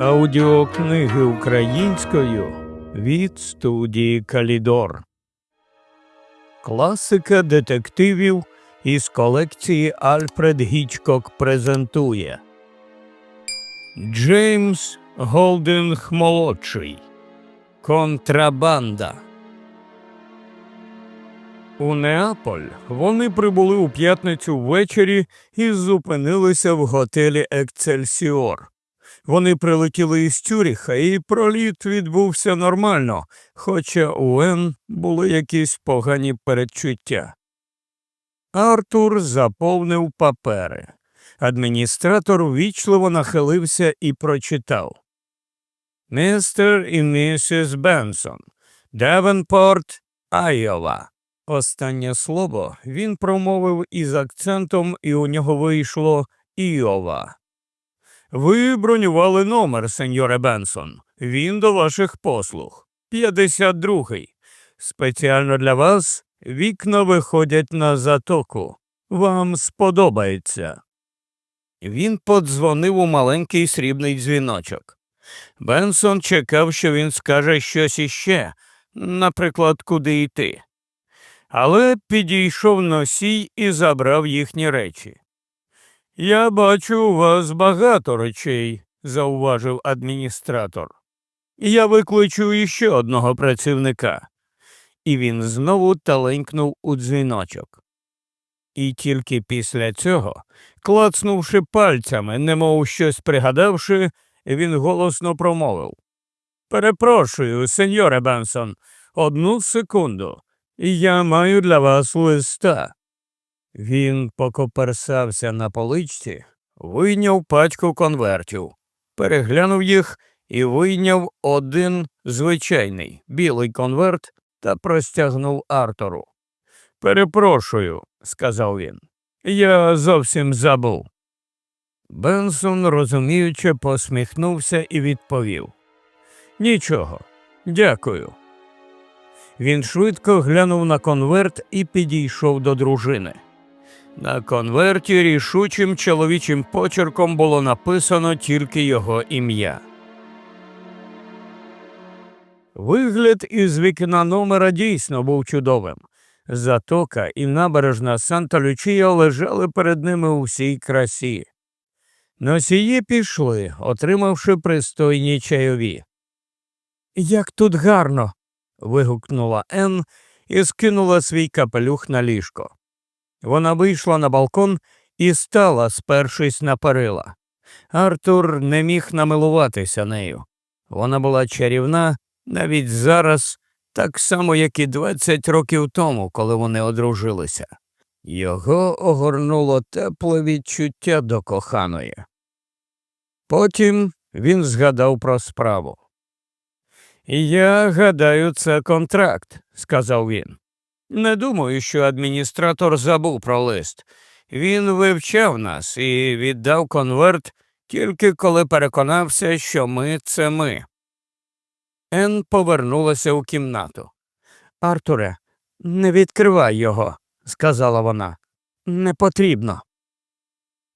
Аудіокниги українською від студії Калідор. Класика детективів із колекції Альфред Гічкок презентує Джеймс Голдинг молодший. Контрабанда. У Неаполь вони прибули у п'ятницю ввечері і зупинилися в готелі Ексельсіор. Вони прилетіли із Тюріха, і проліт відбувся нормально, хоча у Ен були якісь погані передчуття. Артур заповнив папери. Адміністратор ввічливо нахилився і прочитав Містер і місіс Бенсон, Девенпорт, Айова. Останнє слово він промовив із акцентом, і у нього вийшло Іова. Ви бронювали номер, сеньоре Бенсон. Він до ваших послуг. 52-й. Спеціально для вас вікна виходять на затоку. Вам сподобається. Він подзвонив у маленький срібний дзвіночок. Бенсон чекав, що він скаже щось іще, наприклад, куди йти. Але підійшов носій і забрав їхні речі. Я бачу, у вас багато речей, зауважив адміністратор. Я викличу іще одного працівника. І він знову таленькнув у дзвіночок. І тільки після цього, клацнувши пальцями, немов щось пригадавши, він голосно промовив Перепрошую, сеньоре Бенсон, одну секунду. Я маю для вас листа. Він покоперсався на поличці, вийняв пачку конвертів, переглянув їх і вийняв один звичайний білий конверт та простягнув Артуру. Перепрошую, сказав він. Я зовсім забув. Бенсон, розуміюче, посміхнувся і відповів Нічого, дякую. Він швидко глянув на конверт і підійшов до дружини. На конверті рішучим чоловічим почерком було написано тільки його ім'я. Вигляд із вікна номера дійсно був чудовим. Затока і набережна Санта Лючія лежали перед ними у всій красі. Носії пішли, отримавши пристойні чайові. Як тут гарно. Вигукнула Ен і скинула свій капелюх на ліжко. Вона вийшла на балкон і стала, спершись на перила. Артур не міг намилуватися нею. Вона була чарівна навіть зараз, так само, як і 20 років тому, коли вони одружилися. Його огорнуло тепле відчуття до коханої. Потім він згадав про справу. Я гадаю, це контракт, сказав він. Не думаю, що адміністратор забув про лист. Він вивчав нас і віддав конверт тільки коли переконався, що ми це ми. Ен повернулася у кімнату. Артуре, не відкривай його, сказала вона. Не потрібно.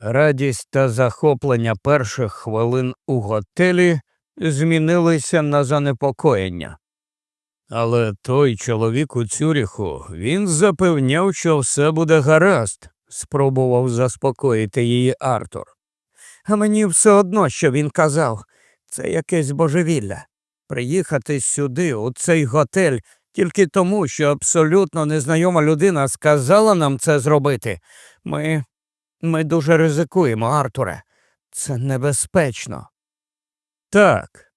Радість та захоплення перших хвилин у готелі змінилися на занепокоєння. Але той чоловік у Цюріху він запевняв, що все буде гаразд, спробував заспокоїти її Артур. А мені все одно, що він казав, це якесь божевілля. Приїхати сюди, у цей готель, тільки тому, що абсолютно незнайома людина сказала нам це зробити. Ми. ми дуже ризикуємо, Артуре. Це небезпечно. Так,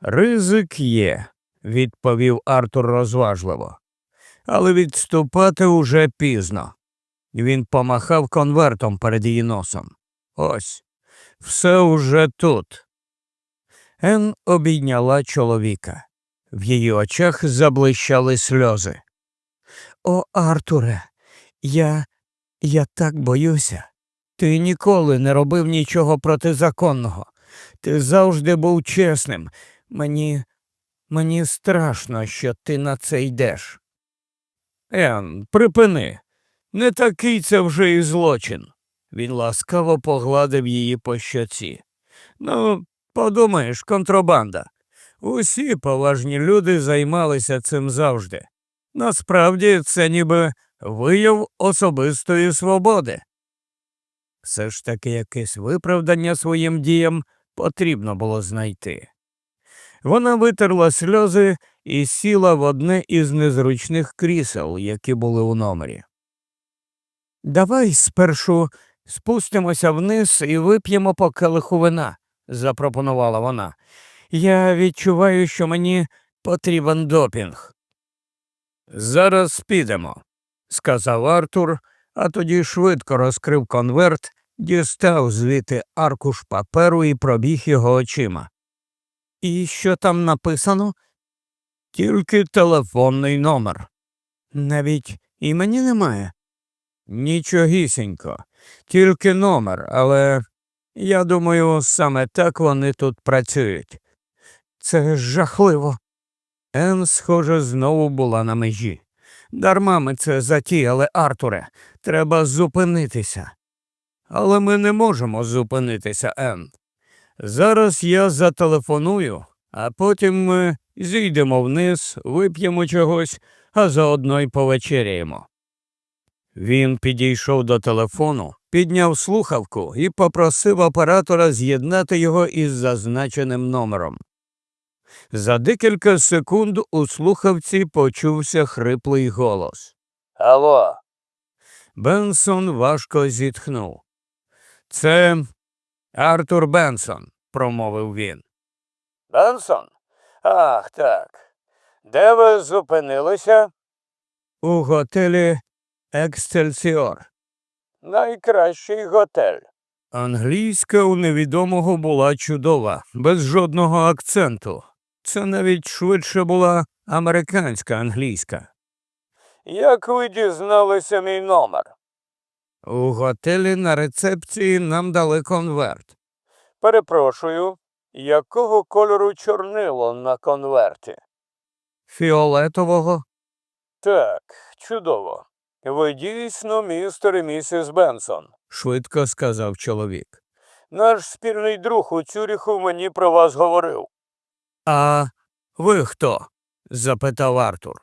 ризик є відповів Артур розважливо. Але відступати уже пізно. Він помахав конвертом перед її носом. Ось, все уже тут. Ен обійняла чоловіка. В її очах заблищали сльози. О, Артуре, я. я так боюся. Ти ніколи не робив нічого протизаконного. Ти завжди був чесним. Мені Мені страшно, що ти на це йдеш. Ен, припини. Не такий це вже і злочин. Він ласкаво погладив її по щоці. Ну, подумаєш, контрабанда. Усі поважні люди займалися цим завжди. Насправді це ніби вияв особистої свободи. Все ж таки якесь виправдання своїм діям потрібно було знайти. Вона витерла сльози і сіла в одне із незручних крісел, які були у номері. Давай спершу спустимося вниз і вип'ємо по келиху вина, запропонувала вона. Я відчуваю, що мені потрібен допінг. Зараз підемо, сказав Артур, а тоді швидко розкрив конверт, дістав звідти аркуш паперу і пробіг його очима. І що там написано? Тільки телефонний номер. Навіть імені немає. Нічогісінько, тільки номер, але я думаю, саме так вони тут працюють. Це жахливо. Ен, схоже, знову була на межі. Дарма ми це затіяли, Артуре. Треба зупинитися. Але ми не можемо зупинитися, Ен. Зараз я зателефоную, а потім ми зійдемо вниз, вип'ємо чогось, а заодно й повечеряємо. Він підійшов до телефону, підняв слухавку і попросив оператора з'єднати його із зазначеним номером. За декілька секунд у слухавці почувся хриплий голос. Алло. Бенсон важко зітхнув. Це Артур Бенсон, промовив він. Бенсон? Ах, так. Де ви зупинилися? У готелі Екстельсіор. Найкращий готель. Англійська у невідомого була чудова, без жодного акценту. Це навіть швидше була американська англійська. Як ви дізналися мій номер? У готелі на рецепції нам дали конверт. Перепрошую, якого кольору чорнило на конверті? Фіолетового. Так, чудово. Ви дійсно містер і місіс Бенсон, швидко сказав чоловік. Наш спільний друг у Цюріху мені про вас говорив. А ви хто? запитав Артур.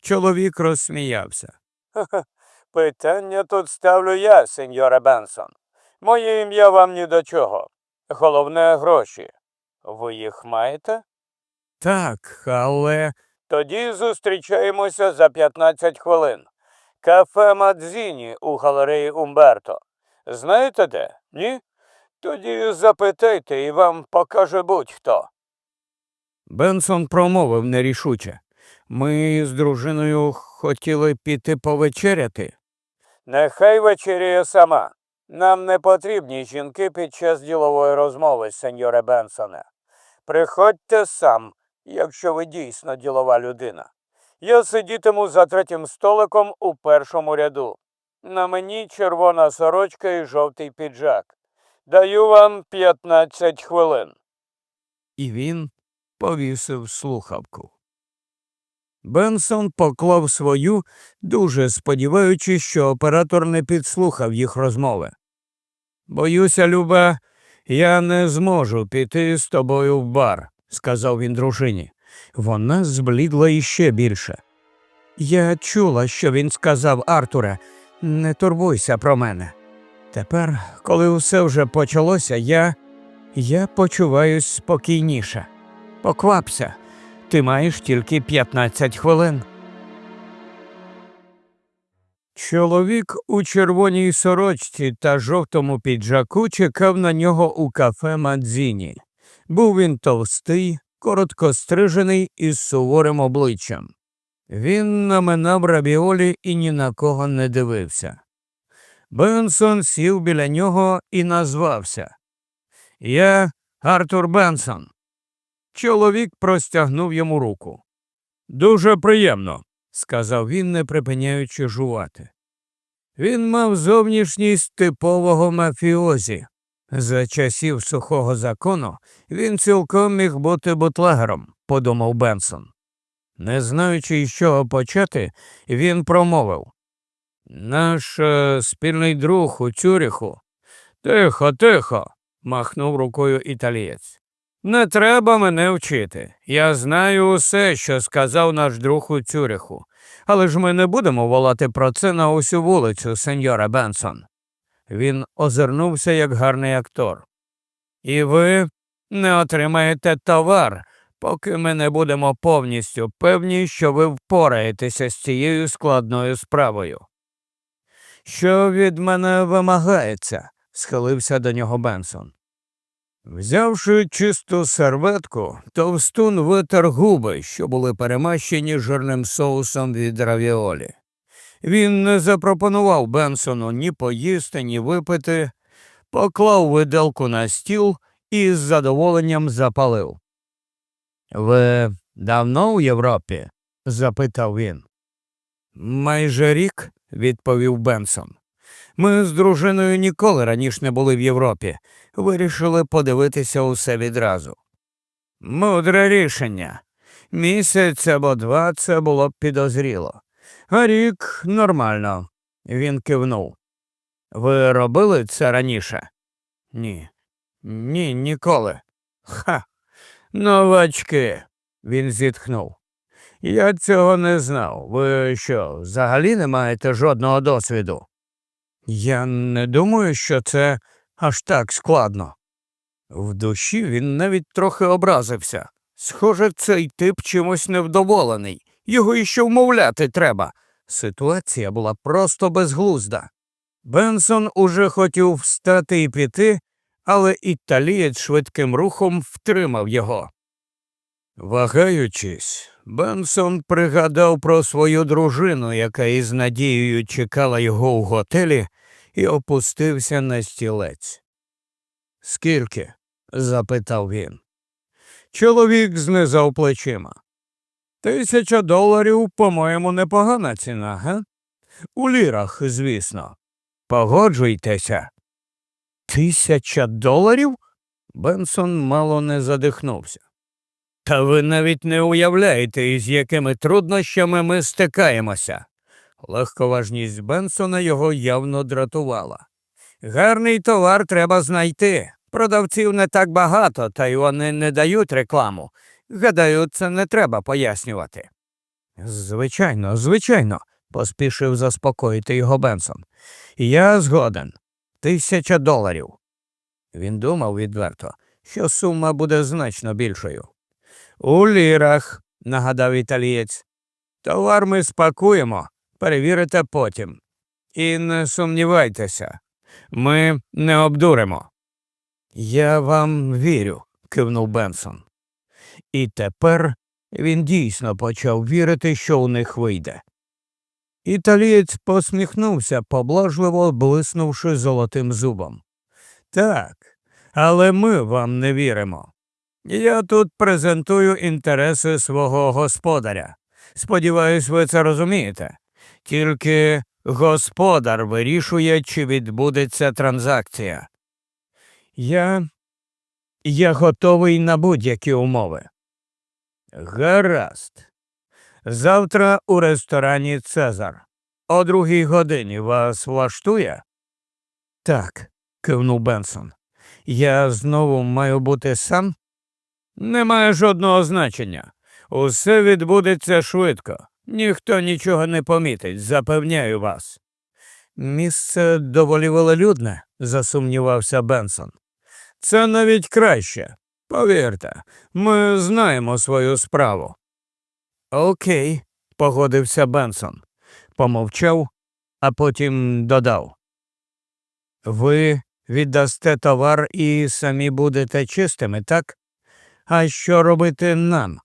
Чоловік розсміявся. Питання тут ставлю я, сеньоре Бенсон. Моє ім'я вам ні до чого. Головне гроші. Ви їх маєте? Так, але. Тоді зустрічаємося за 15 хвилин. Кафе Мадзіні у галереї Умберто. Знаєте де? Ні? Тоді запитайте і вам покаже будь-хто. Бенсон промовив нерішуче. Ми з дружиною хотіли піти повечеряти. Нехай вечеряє сама. Нам не потрібні жінки під час ділової розмови, сеньоре Бенсоне. Приходьте сам, якщо ви дійсно ділова людина. Я сидітиму за третім столиком у першому ряду. На мені червона сорочка і жовтий піджак. Даю вам 15 хвилин. І він повісив слухавку. Бенсон поклав свою, дуже сподіваючись, що оператор не підслухав їх розмови. Боюся, Люба, я не зможу піти з тобою в бар, сказав він дружині. Вона зблідла іще більше. Я чула, що він сказав Артуре, не турбуйся про мене. Тепер, коли усе вже почалося, я. я почуваюсь спокійніше. Поквапся, ти маєш тільки 15 хвилин. Чоловік у червоній сорочці та жовтому піджаку чекав на нього у кафе Мадзіні. Був він товстий, коротко стрижений із суворим обличчям. Він наминав рабіолі і ні на кого не дивився. Бенсон сів біля нього і назвався. Я Артур Бенсон. Чоловік простягнув йому руку. Дуже приємно, сказав він, не припиняючи жувати. Він мав зовнішність типового мафіозі. За часів сухого закону він цілком міг бути бутлегером, подумав Бенсон. Не знаючи, із чого почати, він промовив Наш е, спільний друг у Цюріху. Тихо, тихо, махнув рукою італієць. Не треба мене вчити. Я знаю усе, що сказав наш друг у Цюриху. Але ж ми не будемо волати про це на усю вулицю, сеньоре Бенсон. Він озирнувся як гарний актор. І ви не отримаєте товар, поки ми не будемо повністю певні, що ви впораєтеся з цією складною справою. Що від мене вимагається? схилився до нього Бенсон. Взявши чисту серветку, товстун витер губи, що були перемащені жирним соусом від равіолі. Він не запропонував Бенсону ні поїсти, ні випити, поклав виделку на стіл і з задоволенням запалив. Ви давно у Європі? запитав він. Майже рік, відповів Бенсон. Ми з дружиною ніколи раніше не були в Європі. Вирішили подивитися усе відразу. Мудре рішення. Місяць або два це було б підозріло. А рік нормально. Він кивнув. Ви робили це раніше? Ні. Ні, ніколи. Ха. Новачки. Він зітхнув. Я цього не знав. Ви що, взагалі не маєте жодного досвіду? Я не думаю, що це аж так складно. В душі він навіть трохи образився. Схоже, цей тип чимось невдоволений. Його іще вмовляти треба. Ситуація була просто безглузда. Бенсон уже хотів встати і піти, але італієць швидким рухом втримав його. Вагаючись, Бенсон пригадав про свою дружину, яка із надією чекала його у готелі, і опустився на стілець. Скільки? запитав він. Чоловік знизав плечима. Тисяча доларів, по-моєму, непогана ціна, га? У лірах, звісно. Погоджуйтеся. Тисяча доларів? Бенсон мало не задихнувся. Та ви навіть не уявляєте, із якими труднощами ми стикаємося. Легковажність Бенсона його явно дратувала. Гарний товар треба знайти. Продавців не так багато, та й вони не дають рекламу. Гадаю, це не треба пояснювати. Звичайно, звичайно, поспішив заспокоїти його Бенсон. Я згоден. Тисяча доларів. Він думав відверто, що сума буде значно більшою. У лірах, нагадав італієць. Товар ми спакуємо, перевірите потім. І не сумнівайтеся, ми не обдуримо. Я вам вірю, кивнув Бенсон. І тепер він дійсно почав вірити, що у них вийде. Італієць посміхнувся, поблажливо блиснувши золотим зубом. Так, але ми вам не віримо. Я тут презентую інтереси свого господаря. Сподіваюсь, ви це розумієте. Тільки господар вирішує, чи відбудеться транзакція. Я. Я готовий на будь-які умови. Гаразд. Завтра у ресторані Цезар. О другій годині вас влаштує? Так, кивнув Бенсон. Я знову маю бути сам? Немає жодного значення. Усе відбудеться швидко. Ніхто нічого не помітить, запевняю вас. Місце доволі велолюдне, засумнівався Бенсон. Це навіть краще. Повірте, ми знаємо свою справу. Окей, погодився Бенсон. Помовчав, а потім додав. Ви віддасте товар і самі будете чистими, так? А що робити нам?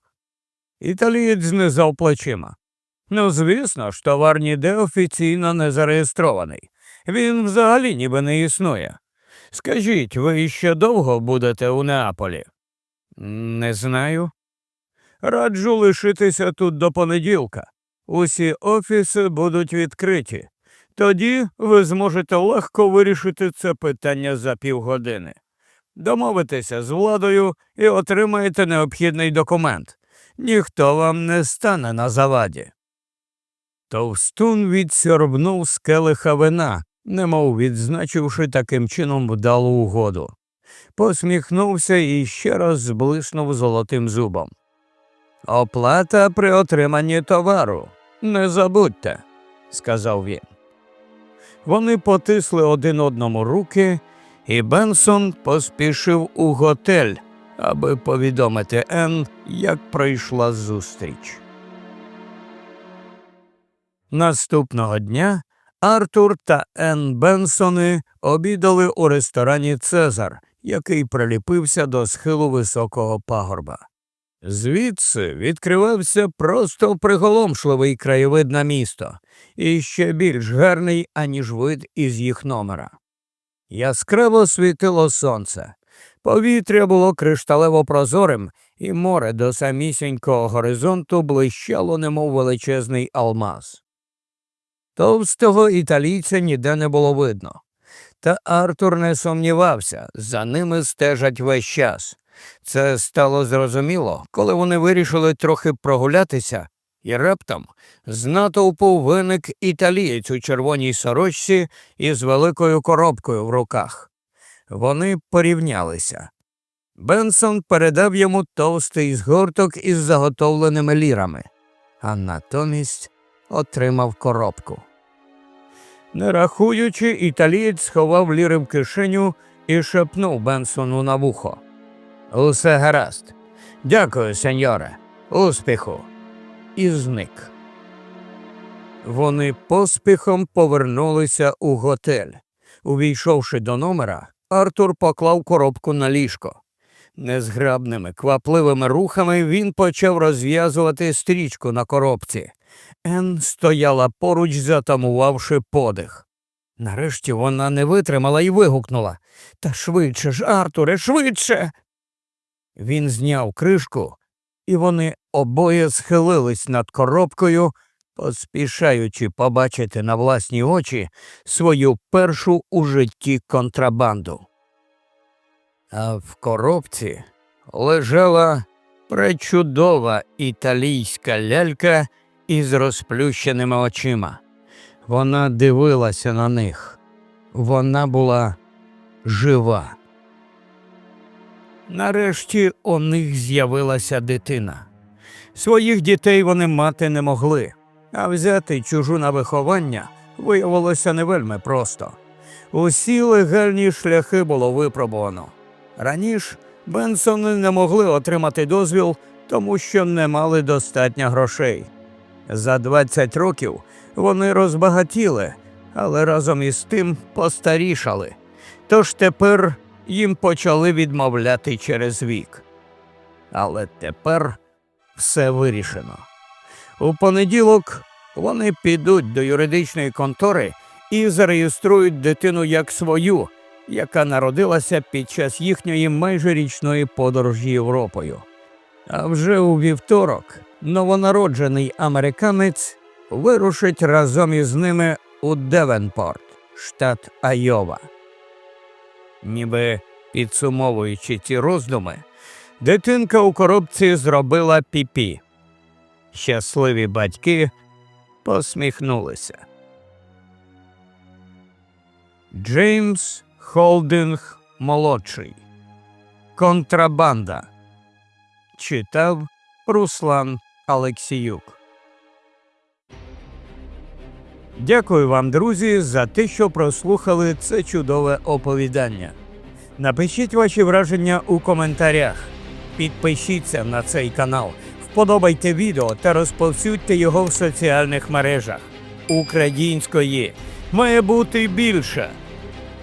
Італієць знизав плечима. Ну, звісно ж, товар ніде офіційно не зареєстрований. Він взагалі ніби не існує. Скажіть, ви ще довго будете у Неаполі? Не знаю. Раджу лишитися тут до понеділка. Усі офіси будуть відкриті. Тоді ви зможете легко вирішити це питання за півгодини. Домовитеся з владою і отримаєте необхідний документ. Ніхто вам не стане на заваді. Товстун відсьорбнув з келиха вина, немов відзначивши таким чином вдалу угоду. посміхнувся і ще раз зблиснув золотим зубом. Оплата при отриманні товару. Не забудьте, сказав він. Вони потисли один одному руки, і Бенсон поспішив у готель, аби повідомити Енн, як пройшла зустріч. Наступного дня Артур та Енн Бенсони обідали у ресторані Цезар, який приліпився до схилу високого пагорба. Звідси відкривався просто приголомшливий краєвид на місто, і ще більш гарний, аніж вид із їх номера. Яскраво світило сонце, повітря було кришталево прозорим, і море до самісінького горизонту блищало, немов величезний алмаз. Товстого італійця ніде не було видно. Та Артур не сумнівався, за ними стежать весь час. Це стало зрозуміло, коли вони вирішили трохи прогулятися, і раптом з натовпу виник італієць у червоній сорочці із великою коробкою в руках. Вони порівнялися. Бенсон передав йому товстий згорток із заготовленими лірами, а натомість отримав коробку. Не рахуючи, італієць сховав ліри в кишеню і шепнув Бенсону на вухо. Усе гаразд. Дякую, сеньоре. Успіху. І зник. Вони поспіхом повернулися у готель. Увійшовши до номера, Артур поклав коробку на ліжко. Незграбними, квапливими рухами він почав розв'язувати стрічку на коробці. Ен стояла поруч, затамувавши подих. Нарешті вона не витримала і вигукнула Та швидше ж, Артуре, швидше. Він зняв кришку, і вони обоє схилились над коробкою, поспішаючи побачити на власні очі свою першу у житті контрабанду. А в коробці лежала пречудова італійська лялька із розплющеними очима. Вона дивилася на них. Вона була жива. Нарешті у них з'явилася дитина. Своїх дітей вони мати не могли, а взяти чужу на виховання виявилося не вельми просто. Усі легальні шляхи було випробовано. Раніше Бенсони не могли отримати дозвіл, тому що не мали достатньо грошей. За 20 років вони розбагатіли, але разом із тим постарішали. Тож тепер їм почали відмовляти через вік. Але тепер все вирішено. У понеділок вони підуть до юридичної контори і зареєструють дитину як свою, яка народилася під час їхньої майже річної подорожі Європою. А вже у вівторок новонароджений американець вирушить разом із ними у Девенпорт, штат Айова. Ніби підсумовуючи ці роздуми, дитинка у коробці зробила піпі. Щасливі батьки посміхнулися. Джеймс Холдинг молодший. Контрабанда. Читав Руслан Алексіюк. Дякую вам, друзі, за те, що прослухали це чудове оповідання. Напишіть ваші враження у коментарях. Підпишіться на цей канал, вподобайте відео та розповсюдьте його в соціальних мережах. Української має бути більше.